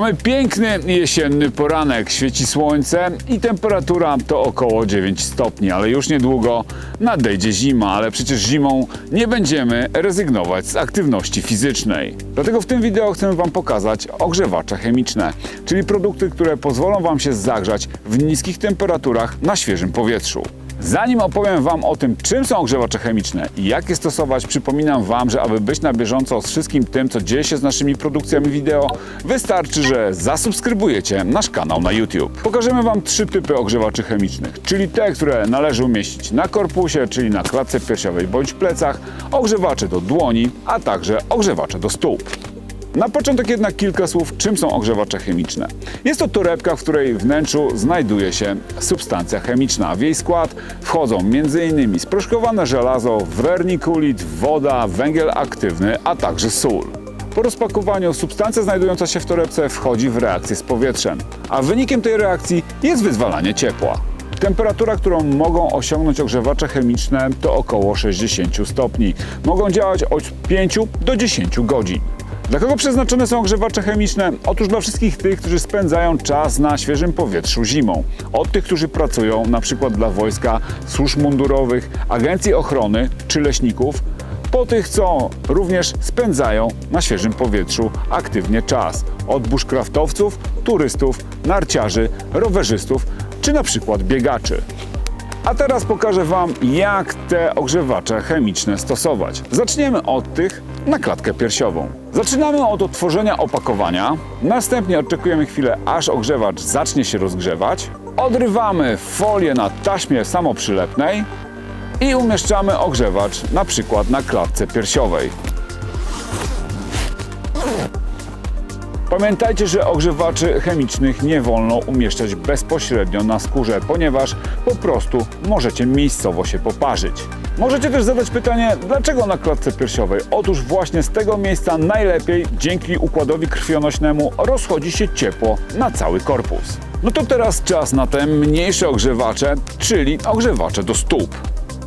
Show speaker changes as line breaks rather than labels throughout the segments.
Mamy piękny jesienny poranek, świeci słońce i temperatura to około 9 stopni, ale już niedługo nadejdzie zima, ale przecież zimą nie będziemy rezygnować z aktywności fizycznej. Dlatego w tym wideo chcemy Wam pokazać ogrzewacze chemiczne, czyli produkty, które pozwolą Wam się zagrzać w niskich temperaturach na świeżym powietrzu. Zanim opowiem Wam o tym, czym są ogrzewacze chemiczne i jak je stosować, przypominam Wam, że aby być na bieżąco z wszystkim tym, co dzieje się z naszymi produkcjami wideo, wystarczy, że zasubskrybujecie nasz kanał na YouTube. Pokażemy Wam trzy typy ogrzewaczy chemicznych, czyli te, które należy umieścić na korpusie, czyli na klatce piersiowej bądź plecach, ogrzewacze do dłoni, a także ogrzewacze do stóp. Na początek jednak kilka słów, czym są ogrzewacze chemiczne. Jest to torebka, w której wnętrzu znajduje się substancja chemiczna. W jej skład wchodzą m.in. sproszkowane żelazo, wernikulit, woda, węgiel aktywny, a także sól. Po rozpakowaniu substancja znajdująca się w torebce wchodzi w reakcję z powietrzem, a wynikiem tej reakcji jest wyzwalanie ciepła. Temperatura, którą mogą osiągnąć ogrzewacze chemiczne to około 60 stopni. Mogą działać od 5 do 10 godzin. Dla kogo przeznaczone są ogrzewacze chemiczne? Otóż dla wszystkich tych, którzy spędzają czas na świeżym powietrzu zimą. Od tych, którzy pracują na przykład dla wojska, służb mundurowych, agencji ochrony czy leśników, po tych, co również spędzają na świeżym powietrzu aktywnie czas. Od bushcraftowców, turystów, narciarzy, rowerzystów czy na przykład biegaczy. A teraz pokażę Wam, jak te ogrzewacze chemiczne stosować. Zaczniemy od tych na klatkę piersiową. Zaczynamy od otworzenia opakowania, następnie oczekujemy chwilę, aż ogrzewacz zacznie się rozgrzewać. Odrywamy folię na taśmie samoprzylepnej i umieszczamy ogrzewacz na przykład na klatce piersiowej. Pamiętajcie, że ogrzewaczy chemicznych nie wolno umieszczać bezpośrednio na skórze, ponieważ po prostu możecie miejscowo się poparzyć. Możecie też zadać pytanie, dlaczego na klatce piersiowej? Otóż właśnie z tego miejsca najlepiej dzięki układowi krwionośnemu rozchodzi się ciepło na cały korpus. No to teraz czas na te mniejsze ogrzewacze, czyli ogrzewacze do stóp.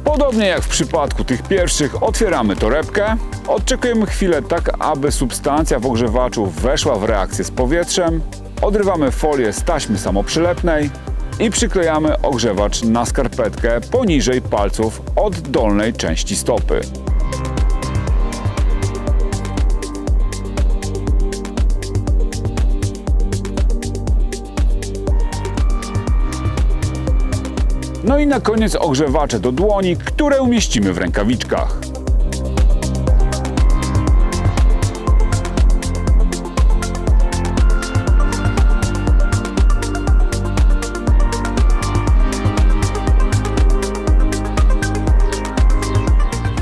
Podobnie jak w przypadku tych pierwszych, otwieramy torebkę, odczekujemy chwilę tak, aby substancja w ogrzewaczu weszła w reakcję z powietrzem, odrywamy folię z taśmy samoprzylepnej i przyklejamy ogrzewacz na skarpetkę poniżej palców od dolnej części stopy. No i na koniec ogrzewacze do dłoni, które umieścimy w rękawiczkach.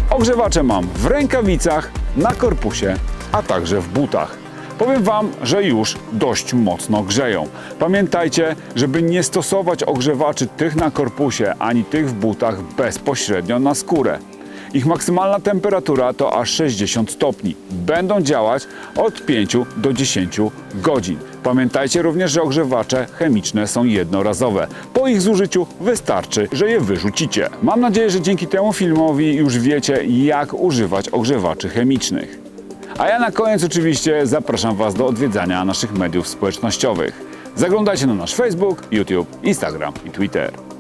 Ogrzewacze mam w rękawicach, na korpusie, a także w butach. Powiem Wam, że już dość mocno grzeją. Pamiętajcie, żeby nie stosować ogrzewaczy tych na korpusie ani tych w butach bezpośrednio na skórę. Ich maksymalna temperatura to aż 60 stopni. Będą działać od 5 do 10 godzin. Pamiętajcie również, że ogrzewacze chemiczne są jednorazowe. Po ich zużyciu wystarczy, że je wyrzucicie. Mam nadzieję, że dzięki temu filmowi już wiecie, jak używać ogrzewaczy chemicznych. A ja na koniec oczywiście zapraszam Was do odwiedzania naszych mediów społecznościowych. Zaglądajcie na nasz Facebook, YouTube, Instagram i Twitter.